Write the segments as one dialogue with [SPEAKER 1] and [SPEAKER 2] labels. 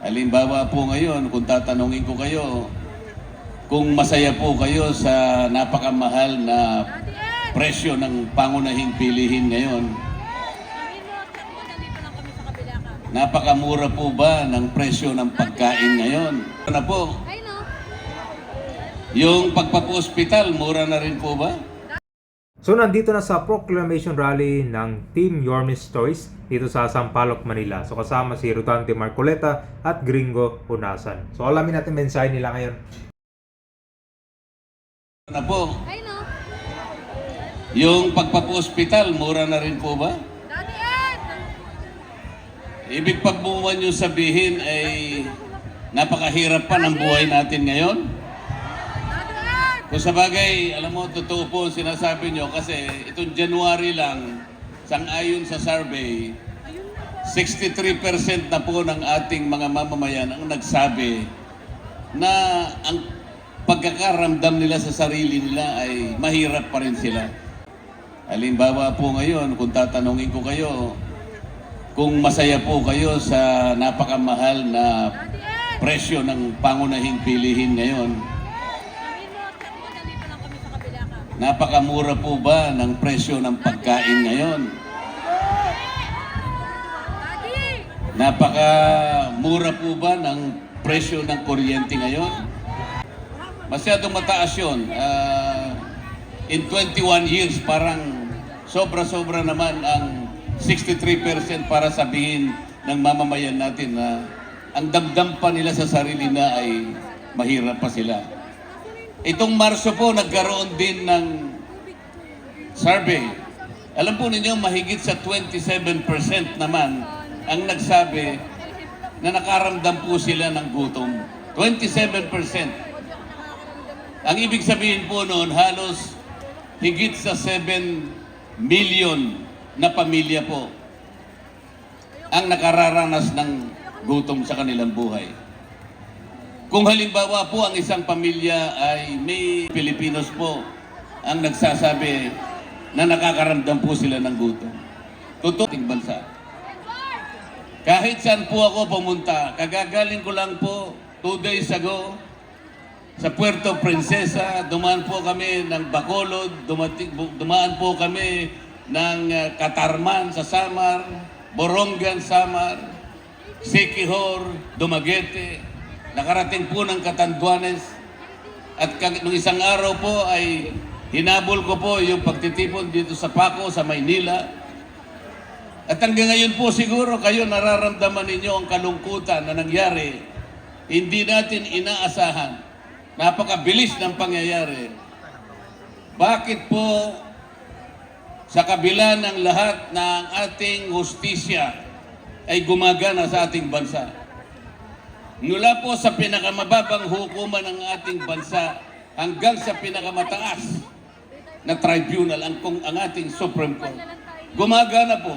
[SPEAKER 1] Halimbawa po ngayon, kung tatanungin ko kayo, kung masaya po kayo sa napakamahal na presyo ng pangunahing pilihin ngayon, napakamura po ba ng presyo ng pagkain ngayon? Ano po, yung pagpapo-hospital, mura na rin po ba?
[SPEAKER 2] So nandito na sa proclamation rally ng Team Yormis Toys dito sa Sampaloc, Manila. So kasama si Rutante Marcoleta at Gringo Unasan. So alamin natin mensahe nila ngayon.
[SPEAKER 1] Ano po,
[SPEAKER 3] I know.
[SPEAKER 1] yung pagpapo-hospital, mura na rin po ba?
[SPEAKER 3] Daddy Ed!
[SPEAKER 1] Ibig pagbuwan nyo sabihin ay napakahirap pa ng buhay natin ngayon? Kung sa bagay, alam mo, totoo po ang sinasabi nyo kasi itong January lang, sang-ayon sa survey, 63% na po ng ating mga mamamayan ang nagsabi na ang pagkakaramdam nila sa sarili nila ay mahirap pa rin sila. Halimbawa po ngayon, kung tatanungin ko kayo, kung masaya po kayo sa napakamahal na presyo ng pangunahing pilihin ngayon,
[SPEAKER 3] Nandito lang kami sa kabila ka.
[SPEAKER 1] Napakamura po ba ng presyo ng pagkain ngayon? Napakamura po ba ng presyo ng kuryente ngayon? Masyadong mataas yun. Ah, in 21 years, parang sobra-sobra naman ang 63% para sabihin ng mamamayan natin na ang damdam pa nila sa sarili na ay mahirap pa sila. Itong Marso po, nagkaroon din ng survey. Alam po ninyo, mahigit sa 27% naman ang nagsabi na nakaramdam po sila ng gutom. 27%. Ang ibig sabihin po noon, halos higit sa 7 million na pamilya po ang nakararanas ng gutom sa kanilang buhay. Kung halimbawa po ang isang pamilya ay may Pilipinos po ang nagsasabi na nakakaramdam po sila ng gutom. Totoo ating bansa. Kahit saan po ako pumunta, kagagaling ko lang po two days ago sa Puerto Princesa, dumaan po kami ng Bacolod, dumating, dumaan po kami ng Katarman sa Samar, Borongan, Samar, Sikihor, Dumaguete, nakarating po ng Catanduanes, at nung isang araw po ay hinabol ko po yung pagtitipon dito sa Paco, sa Maynila. At hanggang ngayon po siguro kayo nararamdaman ninyo ang kalungkutan na nangyari. Hindi natin inaasahan. Napakabilis ng pangyayari. Bakit po sa kabila ng lahat ng ating hustisya ay gumagana sa ating bansa? Mula po sa pinakamababang hukuman ng ating bansa hanggang sa pinakamataas na tribunal, ang, kung, ang ating Supreme Court. Gumagana po.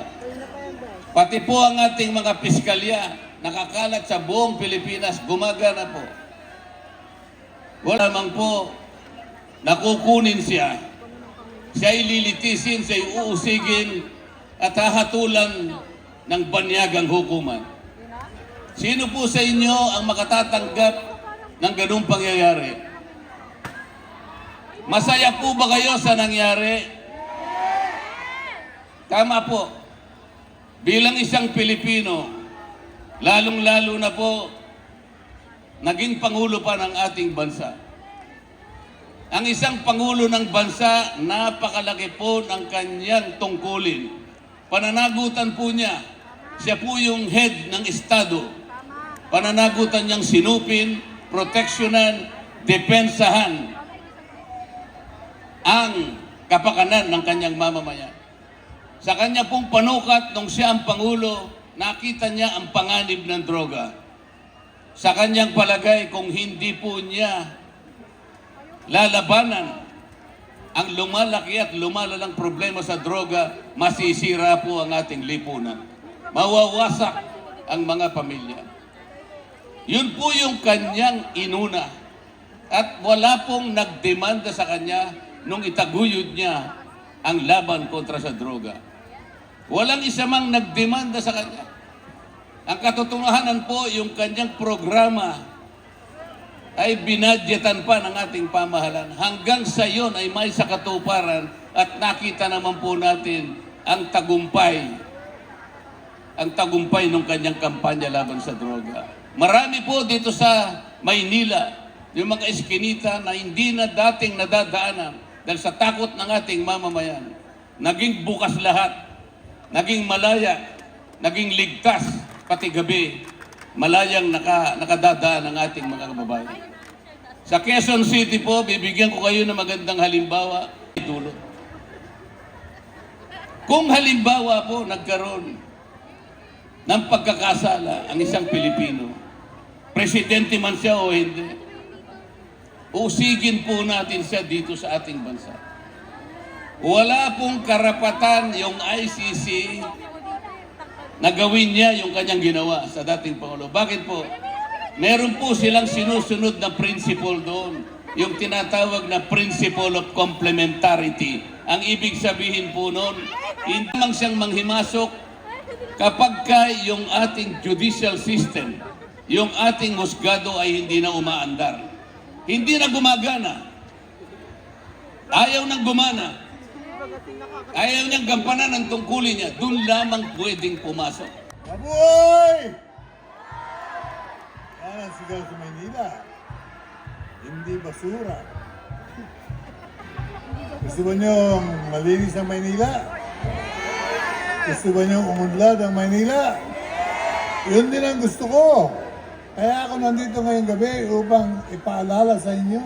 [SPEAKER 1] Pati po ang ating mga piskalya, nakakalat sa buong Pilipinas, gumagana po. Wala lamang po, nakukunin siya, siya ililitisin, siya uusigin, at hahatulan ng banyagang hukuman. Sino po sa inyo ang makatatanggap ng ganung pangyayari? Masaya po ba kayo sa nangyari? Tama po. Bilang isang Pilipino, lalong-lalo na po, naging Pangulo pa ng ating bansa. Ang isang Pangulo ng bansa, napakalaki po ng kanyang tungkulin. Pananagutan po niya, siya po yung head ng Estado. Pananagutan niyang sinupin, proteksyonan, depensahan ang kapakanan ng kanyang mamamayan. Sa kanya pong panukat nung siya ang Pangulo, nakita niya ang panganib ng droga. Sa kanyang palagay, kung hindi po niya lalabanan ang lumalaki at lumalalang problema sa droga, masisira po ang ating lipunan. Mawawasak ang mga pamilya. Yun po yung kanyang inuna. At wala pong nagdemanda sa kanya nung itaguyod niya ang laban kontra sa droga. Walang isa mang nagdemanda sa kanya. Ang katotohanan po, yung kanyang programa ay binadyetan pa ng ating pamahalan. Hanggang sa yon ay may sa katuparan at nakita naman po natin ang tagumpay ang tagumpay ng kanyang kampanya laban sa droga. Marami po dito sa Maynila, yung mga eskinita na hindi na dating nadadaanan dahil sa takot ng ating mamamayan. Naging bukas lahat, naging malaya, naging ligtas, pati gabi, malayang naka, nakadadaan ang ating mga kababayan. Sa Quezon City po, bibigyan ko kayo ng magandang halimbawa. Dulot. Kung halimbawa po nagkaroon ng pagkakasala ang isang Pilipino, presidente man siya o hindi, usigin po natin siya dito sa ating bansa. Wala pong karapatan yung ICC na gawin niya yung kanyang ginawa sa dating Pangulo. Bakit po? Meron po silang sinusunod na principle doon. Yung tinatawag na principle of complementarity. Ang ibig sabihin po noon, hindi lang siyang manghimasok kapag ka yung ating judicial system, yung ating husgado ay hindi na umaandar. Hindi na gumagana. Ayaw nang gumana. Ayaw niyang gampanan ang tungkulin niya. Doon lamang pwedeng pumasok.
[SPEAKER 4] Mabuhay! Yan ang sigaw sa Maynila. Hindi basura. Gusto ba niyo malinis ang Maynila? Gusto ba niyo umunlad ang Maynila? Yun din ang gusto ko. Kaya ako nandito ngayong gabi upang ipaalala sa inyo.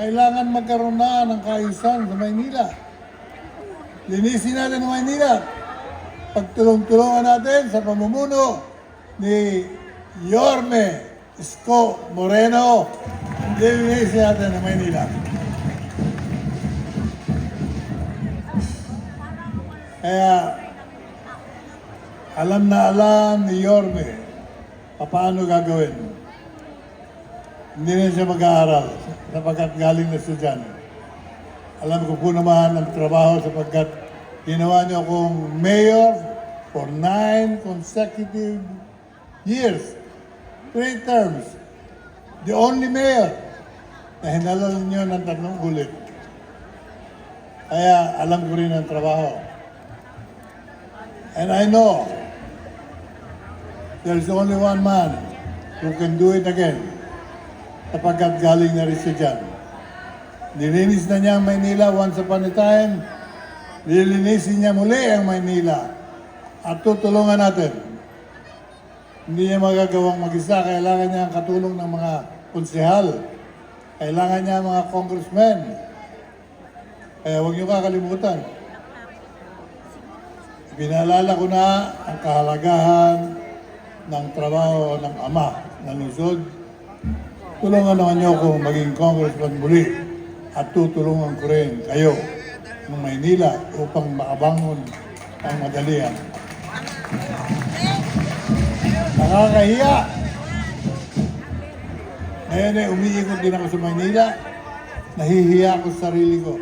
[SPEAKER 4] Kailangan magkaroon na ng kaayusan sa Maynila. Linisin natin ang Maynila. Pagtulong-tulungan natin sa pamumuno ni Yorme Isko Moreno. Linisin natin ang Maynila. Kaya alam na alam ni Yorme paano gagawin. Hindi na siya mag-aaral sapagkat galing na siya dyan. Alam ko po naman ang trabaho sapagkat ginawa niyo akong mayor for nine consecutive years. Three terms. The only mayor na hinalal niyo ng tatlong ulit. Kaya alam ko rin ang trabaho. And I know there's only one man who can do it again sapagkat galing na rin siya dyan. Nilinis na niya ang Maynila once upon a time. Lilinisin niya muli ang Maynila. At tutulungan natin. Hindi niya magagawang mag-isa. Kailangan niya ang katulong ng mga konsehal. Kailangan niya ang mga congressmen. Kaya huwag niyo kakalimutan. Pinaalala ko na ang kahalagahan ng trabaho ng ama ng lungsod. Tulungan naman niyo ako maging congressman muli at tutulungan ko rin kayo ng Maynila upang makabangon ang madalian. Nakakahiya. Ngayon eh, umiikot din ako sa Maynila. Nahihiya ako sa sarili ko.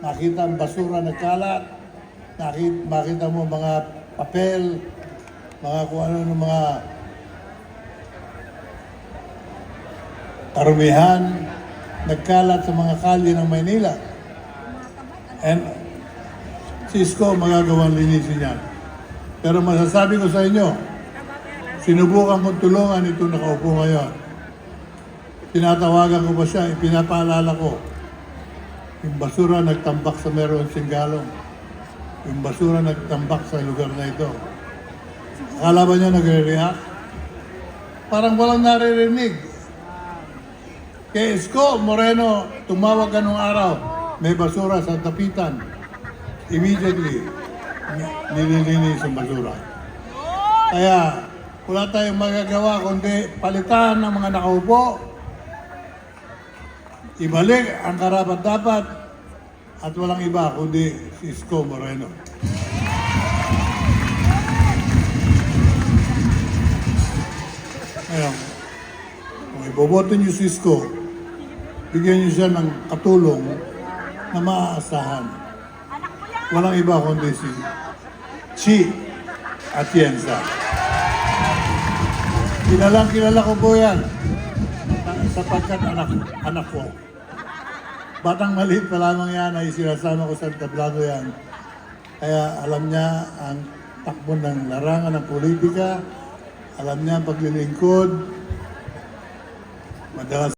[SPEAKER 4] Nakita ang basura nagkalat. Nakita, makita mo mga papel, mga kung ano ng mga karumihan nagkalat sa mga kalye ng Maynila. And si Isko magagawang linisin yan. Pero masasabi ko sa inyo, sinubukan kong tulungan ito nakaupo ngayon. Tinatawagan ko ba siya, ipinapaalala ko. Yung basura nagtambak sa meron singgalong. Yung basura nagtambak sa lugar na ito. Akala ba niya nagre-react? Parang walang naririnig. Kay Isko Moreno, tumawag ka araw, may basura sa tapitan. Immediately, ni- nililinis ang basura. Kaya, wala tayong magagawa kundi palitan ng mga nakaupo, ibalik ang karapat dapat, at walang iba kundi si Isko Moreno. Ngayon, kung iboboto niyo si Isko, bigyan niyo siya ng katulong na maaasahan. Walang iba kundi si Chi Atienza. Kilalang kilala ko po yan. Sapagkat anak, anak ko. Batang maliit pa lamang yan ay sinasama ko sa tablado yan. Kaya alam niya ang takbo ng larangan ng politika. Alam niya ang paglilingkod. Madalas